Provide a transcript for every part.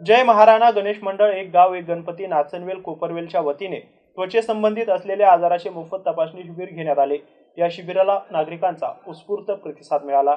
जय महाराणा गणेश मंडळ एक गाव एक गणपती नाचनवेल कोपरवेलच्या वतीने त्वचेसंबंधित असलेल्या आजाराचे मोफत तपासणी शिबिर घेण्यात आले. या शिबिराला नागरिकांचा उत्स्फूर्त प्रतिसाद मिळाला.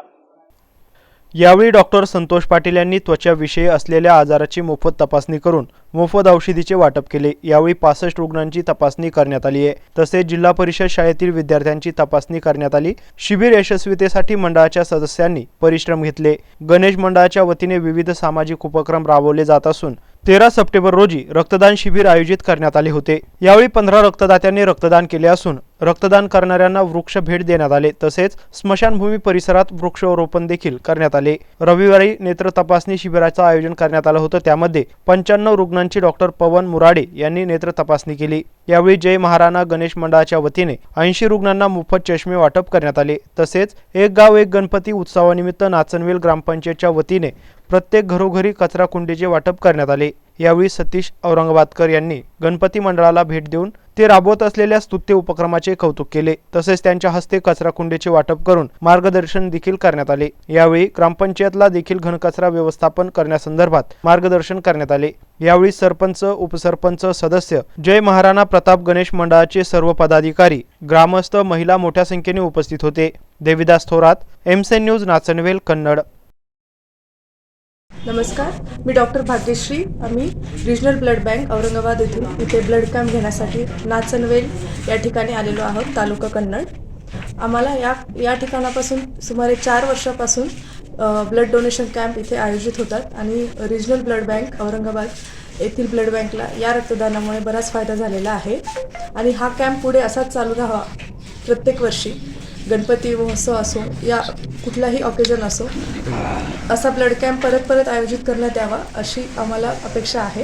यावेळी डॉक्टर संतोष पाटील यांनी त्वचाविषयी असलेल्या आजाराची मोफत तपासणी करून मोफत औषधीचे वाटप केले. यावेळी पासष्ट रुग्णांची तपासणी करण्यात आली आहे. तसेच जिल्हा परिषद शाळेतील विद्यार्थ्यांची तपासणी करण्यात आली. शिबिर यशस्वीतेसाठी मंडळाच्या सदस्यांनी परिश्रम घेतले. गणेश मंडळाच्या वतीने विविध सामाजिक उपक्रम राबवले जात असून तेरा सप्टेंबर रोजी रक्तदान शिबिर आयोजित करण्यात आले होते. यावेळी पंधरा रक्तदात्यांनी रक्तदान केले असून रक्तदान करणाऱ्यांना वृक्ष भेट देण्यात आले. तसेच स्मशानभूमी परिसरात वृक्षारोपण देखील करण्यात आले. रविवारी नेत्र तपासणी शिबिराचं आयोजन करण्यात आलं होतं. त्यामध्ये पंच्याण्णव रुग्णांची डॉक्टर पवन मुराडे यांनी नेत्र तपासणी केली. यावेळी जय महाराणा गणेश मंडळाच्या वतीने ऐंशी रुग्णांना मोफत चष्मे वाटप करण्यात आले. तसेच एक गाव एक गणपती उत्सवानिमित्त नाचनवेल ग्रामपंचायतच्या वतीने प्रत्येक घरोघरी कचरा कुंडीचे वाटप करण्यात आले. यावेळी सतीश औरंगाबादकर यांनी गणपती मंडळाला भेट देऊन ते राबवत असलेल्या स्तुत्य उपक्रमाचे कौतुक केले. तसेच त्यांच्या हस्ते कचरा कुंडीचे वाटप करून मार्गदर्शन देखील करण्यात आले. यावेळी ग्रामपंचायतला देखील घनकचरा व्यवस्थापन करण्यासंदर्भात मार्गदर्शन करण्यात आले. यावेळी सरपंच उपसरपंच सदस्य जय महाराणा प्रताप गणेश मंडळाचे सर्व पदाधिकारी ग्रामस्थ महिला मोठ्या संख्येने उपस्थित होते. देविदास थोरात एमसेन न्यूज नाचनवेल कन्नड. नमस्कार मी डॉक्टर भाग्यश्री. आम्ही रिजनल ब्लड बँक औरंगाबाद येथून इथे ब्लड कॅम्प घेण्यासाठी नाचनवेल या ठिकाणी आलेलो आहोत तालुका कन्नड. आम्हाला या या ठिकाणापासून सुमारे चार वर्षापासून ब्लड डोनेशन कॅम्प इथे आयोजित होतात आणि रिजनल ब्लड बँक औरंगाबाद येथील ब्लड बँकला या रक्तदानामुळे बराच फायदा झालेला आहे. आणि हा कॅम्प पुढे असाच चालू राहावा प्रत्येक वर्षी. गणपती महोत्सव असो या कुठलाही ऑकेजन असो असा ब्लड कॅम्प परत परत आयोजित करण्यात यावा अशी आम्हाला अपेक्षा आहे.